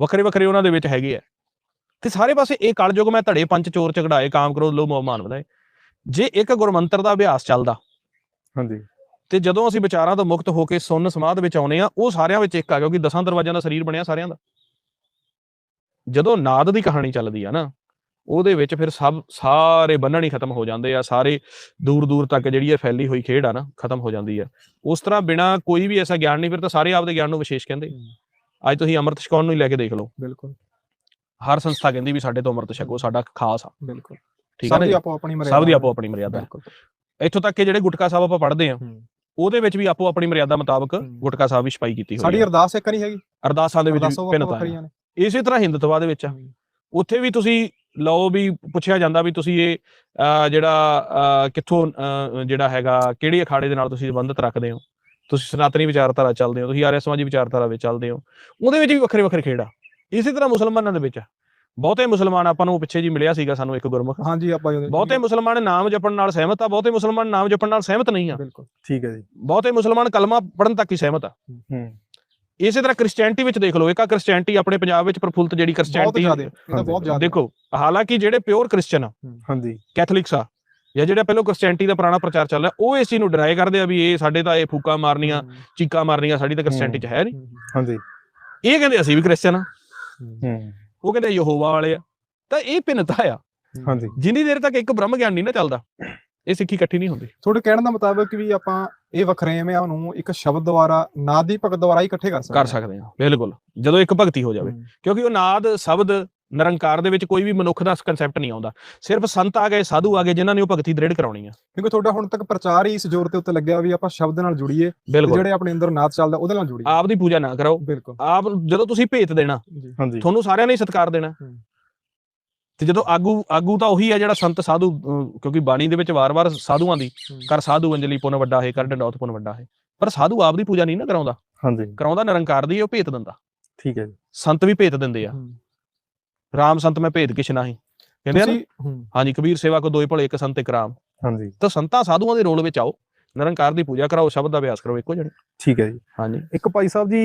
ਵੱਖਰੇ ਵੱਖਰੇ ਉਹਨਾਂ ਦੇ ਵਿੱਚ ਹੈਗੇ ਆ। ਤੇ ਸਾਰੇ ਪਾਸੇ ਇਹ ਕਲਯੁਗ ਮੈਂ ਧੜੇ ਪੰਜ ਚੋਰ ਝਗੜਾਏ ਕਾਮ ਕ੍ਰੋਧ ਲੋਭ ਮੋਹ ਮਾਨ ਵਧਾਏ। ਜੇ ਇੱਕ ਗੁਰਮੰਤਰ ਦਾ ਅਭਿਆਸ ਚੱਲਦਾ ਹਾਂਜੀ। ਤੇ ਜਦੋਂ ਅਸੀਂ ਵਿਚਾਰਾਂ ਤੋਂ ਮੁਕਤ ਹੋ ਕੇ ਸੁੰਨ ਸਮਾਧ ਵਿੱਚ ਆਉਨੇ ਆ ਉਹ ਸਾਰਿਆਂ ਵਿੱਚ ਇੱਕ ਆ ਕਿਉਂਕਿ ਦਸਾਂ ਦਰਵਾਜ਼ਿਆਂ ਦਾ ਸਰੀਰ ਬਣਿਆ ਸਾਰਿਆਂ ਦਾ। ਜਦੋਂ ਨਾਦ ਦੀ ਕਹਾਣੀ ਚੱਲਦੀ ਆ ਨਾ ਉਹਦੇ ਵਿੱਚ ਫਿਰ ਸਭ ਸਾਰੇ ਬੰਨਣ ਹੀ ਖਤਮ ਹੋ ਜਾਂਦੇ ਆ ਸਾਰੇ ਦੂਰ ਦੂਰ ਤੱਕ ਜਿਹੜੀ ਇਹ ਫੈਲੀ ਹੋਈ ਖੇਡ ਆ ਨਾ ਖਤਮ ਹੋ ਜਾਂਦੀ ਆ। ਉਸ ਤਰ੍ਹਾਂ ਬਿਨਾ ਕੋਈ ਵੀ ਐਸਾ ਗਿਆਨ ਨਹੀਂ ਫਿਰ ਤਾਂ ਸਾਰੇ ਆਪਦੇ ਗਿਆਨ ਨੂੰ ਵਿਸ਼ੇਸ਼ ਕਹਿੰਦੇ। ਅੱਜ ਤੁਸੀਂ ਅੰਮ੍ਰਿਤ ਛਕਾਉਣ ਨੂੰ ਹੀ ਲੈ ਕੇ ਦੇਖ ਲਓ। ਬਿਲਕੁਲ। ਹਰ ਸੰਸਥਾ ਕਹਿੰਦੀ ਵੀ ਸਾਡੇ ਤੋਂ ਅੰਮ੍ਰਿਤ ਛਕੋ ਸਾਡਾ ਖਾਸ ਆ। ਬਿਲਕੁਲ। ਠੀਕ ਆ ਸਭ ਦੀ? ਆਪੋ ਆਪਣੀ ਮਰਿਆਦਾ ਸਭ ਦੀ ਆਪੋ ਆਪਣੀ ਮਰਿਆਦਾ। ਹੈ। ਬਿਲਕੁਲ। ਇੱਥੋਂ ਤੱਕ ਕਿ ਜਿਹੜੇ ਗੁਟਕਾ ਸਾਹਿਬ ਆਪਾਂ ਪੜ੍ਹਦੇ ਆ ਹੂੰ। ਉਹਦੇ ਵਿੱਚ ਵੀ ਆਪੋ ਆਪਣੀ ਮਰਿਆਦਾ ਮੁਤਾਬਕ ਹੂੰ। ਗੁਟਕਾ ਸਾਹਿਬ ਵੀ ਛਪਾਈ ਕੀਤੀ ਹੋਈ ਸਾਡੀ ਹੈ ਅਰਦਾਸ ਇੱਕ ਨਹੀਂ ਹੈਗੀ। ਅਰਦਾਸਾਂ ਦੇ ਵਿੱਚ ਭਿੰਨਤਾ ਹੈ ਇਸੇ ਤਰ੍ਹਾਂ ਹਿੰਦੂਤਵਾ ਦੇ ਵਿੱਚ ਆ। ਹੂੰ। ਉੱਥੇ ਵੀ ਤੁਸੀਂ ਲਓ ਵੀ ਪੁੱਛਿਆ ਜਾਂਦਾ ਵੀ ਤੁਸੀਂ ਇਹ ਜਿਹੜਾ ਕਿੱਥੋਂ ਜਿਹੜਾ ਹੈਗਾ ਕਿਹੜੀ ਅਖਾੜੇ ਦੇ ਨਾਲ ਤੁਸੀਂ ਸੰਬੰਧਿਤ ਰੱਖਦੇ ਹੋ? ਤੁਸੀਂ ਸਨਾਤਨੀ ਵਿਚਾਰਧਾਰਾ ਚੱਲਦੇ ਹੋ ਤੁਸੀਂ ਆਰਿਆ ਸਮਾਜੀ ਵਿਚਾਰਧਾਰਾ ਵਿੱਚ ਚੱਲਦੇ ਹੋ ਉਹਦੇ ਵਿੱਚ ਵੀ ਵੱਖਰੇ ਵੱਖਰੇ ਆ। ਇਸੇ ਤਰ੍ਹਾਂ ਮੁਸਲਮਾਨਾਂ ਦੇ ਵਿੱਚ। ਬਹੁਤੇ ਮੁਸਲਮਾਨ ਆਪਾਂ ਨੂੰ ਪਿੱਛੇ ਜੀ ਮਿਲਿਆ ਸੀਗਾ ਸਾਨੂੰ ਇੱਕ ਗੁਰਮੁਖ। ਹਾਂਜੀ ਆਪਾਂ ਬਹੁਤੇ ਮੁਸਲਮਾਨ ਨਾਮ ਜਪਣ ਨਾਲ ਸਹਿਮਤ ਆ ਬਹੁਤੇ ਮੁਸਲਮਾਨ ਨਾਮ ਜਪਣ ਨਾਲ ਸਹਿਮਤ ਨਹੀਂ ਆ। ਬਿਲਕੁਲ ਠੀਕ ਹੈ ਜੀ। ਬਹੁਤੇ ਮੁਸਲਮਾਨ ਕਲਮਾ ਪੜਨ ਤੱਕ ਹੀ ਸਹਿਮਤ ਆ। ਹੂੰ ਇਸੇ ਤਰ੍ਹਾਂ ਕ੍ਰਿਸਚੀਅਨਟੀ ਵਿੱਚ ਦੇਖ ਲਓ ਇੱਕ ਆ ਕ੍ਰਿਸਚੀਅਨਟੀ ਆਪਣੇ ਪੰਜਾਬ ਵਿੱਚ ਪ੍ਰਫੁੱਲਤ ਜਿਹੜੀ ਕ੍ਰਿਸਚੀਅਨਟੀ ਬਹੁਤ ਜ਼ਿਆਦਾ। ਦੇਖੋ ਹਾਲਾਂਕਿ ਜਿਹੜੇ ਪਿਓਰ ਕ੍ਰਿਸਚੀਅਨ ਆ ਹਾਂਜੀ। ਕੈਥੋਲਿਕਸ ਆ ਜਾਂ ਜਿਹੜਾ ਪਹਿਲਾਂ ਕ੍ਰਿਸਚੀਅਨਟੀ ਦਾ ਪੁਰਾਣਾ ਪ੍ਰਚਾਰ ਚੱਲ ਰਿਹਾ ਉਹ ਇਸ ਚੀਜ਼ ਨੂੰ ਡਰਾਈ ਕਰਦੇ ਆ ਵੀ ਇਹ ਸਾਡੇ ਤਾਂ ਇਹ ਫੂਕਾਂ ਮਾਰਨੀਆਂ ਹੂੰ, ਚੀਕਾਂ ਮਾਰਨੀਆਂ ਸਾਡੀ ਤਾਂ ਕ੍ਰਿਸਚੀਅਨਟੀ ਚ ਹੈ ਨਹੀਂ। ਹੂੰ, ਹੂੰ, ਹਾਂਜੀ। ਇਹ ਕਹਿੰਦੇ ਅਸੀਂ ਵੀ ਕ੍ਰਿਸਚੀਅਨ ਆ। ਹੂੰ, ਹੂੰ ਉਹ ਕਹਿੰਦੇ ਯਹੋਵਾ ਵਾਲੇ ਆ। ਤਾਂ ਇਹ ਭਿੰਨਤਾ ਆ। ਹਾਂਜੀ। ਜਿੰਨੀ ਦੇਰ ਤੱਕ ਇੱਕ ਬ੍ਰਹਮ ਗਿਆਨ ਨਹੀਂ ਨਾ ਚੱਲਦਾ ਇਹ ਸਿੱਖੀ ਇਕੱਠੀ ਨਹੀਂ ਹੁੰਦੀ। ਤੁਹਾਡੇ ਕਹਿਣ ਦਾ ਮੁਤਾਬਕ ਵੀ ਆਪਾਂ ਇਹ ਵਖਰੇਵਿਆਂ ਨੂੰ ਇੱਕ ਸ਼ਬਦ ਦੁਆਰਾ ਨਾਦੀ ਭਗਤ ਦੁਆਰਾ ਹੀ ਇਕੱਠੇ ਕਰ ਸਕਦੇ ਕਰ ਸਕਦੇ ਹਾਂ ਬਿਲਕੁਲ। ਜਦੋਂ ਇੱਕ ਭਗਤੀ ਹੋ ਜਾਵੇ। ਹੂੰ, ਕਿਉਂਕਿ ਉਹ ਨਾਦ ਸ਼ਬਦ ਨਿਰੰਕਾਰ ਦੇ ਵਿੱਚ ਕੋਈ ਵੀ ਮਨੁੱਖ ਦਾ ਕਨਸੈਪਟ ਨਹੀਂ ਆਉਂਦਾ। ਸਿਰਫ ਸੰਤ ਆ ਗਏ ਸਾਧੂ ਆ ਗਏ ਜਿਨ੍ਹਾਂ ਨੇ ਉਹ ਭਗਤੀ ਦ੍ਰਿੜ ਕਰਾਉਣੀ ਆ। ਕਿਉਂਕਿ ਤੁਹਾਡਾ ਹੁਣ ਤੱਕ ਪ੍ਰਚਾਰ ਹੀ ਇਸ ਜ਼ੋਰ ਤੇ ਉੱਤੇ ਲੱਗਿਆ ਵੀ ਆਪਾਂ ਸ਼ਬਦ ਨਾਲ ਜੁੜੀਏ ਜਿਹੜੇ ਆਪਣੇ ਅੰਦਰ ਨਾਦ ਚੱਲਦਾ ਉਹਦੇ ਨਾਲ ਜੁੜੀਏ। ਆਪ ਦੀ ਪੂਜਾ ਨਾ ਬਿਲਕੁਲ। ਆਪ ਜਦੋਂ ਤੁਸੀਂ ਭੇਤ ਦੇਣਾ ਤੁਹਾਨੂੰ ਸਾਰਿਆਂ ਨੇ ਹੀ ਸਤਿਕਾਰ ਦੇਣਾ। ਤੇ ਜਦੋਂ ਆਗੂ ਆਗੂ ਤਾਂ ਉਹੀ ਹੈ ਜਿਹੜਾ ਸੰਤ ਸਾਧੂ ਕਿਉਂਕਿ ਬਾਣੀ ਦੇ ਵਿੱਚ ਵਾਰ-ਵਾਰ ਸਾਧੂਆਂ ਦੀ ਕਰ ਸਾਧੂ ਅੰਜਲੀ ਪੁੰਨ ਵੱਡਾ ਹੈ ਕਰ ਡੰਡੌਤ ਪੁੰਨ ਵੱਡਾ ਹੈ। ਪਰ ਸਾਧੂ ਆਪ ਦੀ ਪੂਜਾ ਨਹੀਂ ਨਾ ਕਰਾਉਂਦਾ। ਹਾਂਜੀ। ਕਰਾਉਂਦਾ ਨਿਰੰਕਾਰ ਦੀ ਉਹ ਭੇਤ ਦਿੰਦਾ। ਠੀਕ ਹੈ ਜੀ। ਸੰਤ ਵੀ ਭੇਤ ਦਿੰਦੇ ਆ। ਰਾਮ ਸੰਤ ਮੈਂ ਭੇਦ ਕਿਛ ਨਹੀਂ ਕਹਿੰਦੇ ਆ ਨਾ ਤੁਸੀਂ ਹੂੰ, ਹਾਂਜੀ ਕਬੀਰ ਸੇਵਾ ਕੋ ਦੋਏ ਭਲੇ ਇੱਕ ਸੰਤ ਇੱਕ ਰਾਮ। ਹਾਂਜੀ। ਤਾਂ ਸੰਤਾਂ ਸਾਧੂਆਂ ਦੇ ਰੋਲ ਵਿੱਚ ਆਓ। ਨਿਰੰਕਾਰ ਦੀ ਪੂਜਾ ਕਰਾਓ ਸ਼ਬਦ ਦਾ ਅਭਿਆਸ ਕਰੋ ਇੱਕੋ ਜਣੇ ਠੀਕ ਹੈ ਜੀ। ਹਾਂਜੀ। ਇੱਕ ਭਾਈ ਸਾਹਿਬ ਜੀ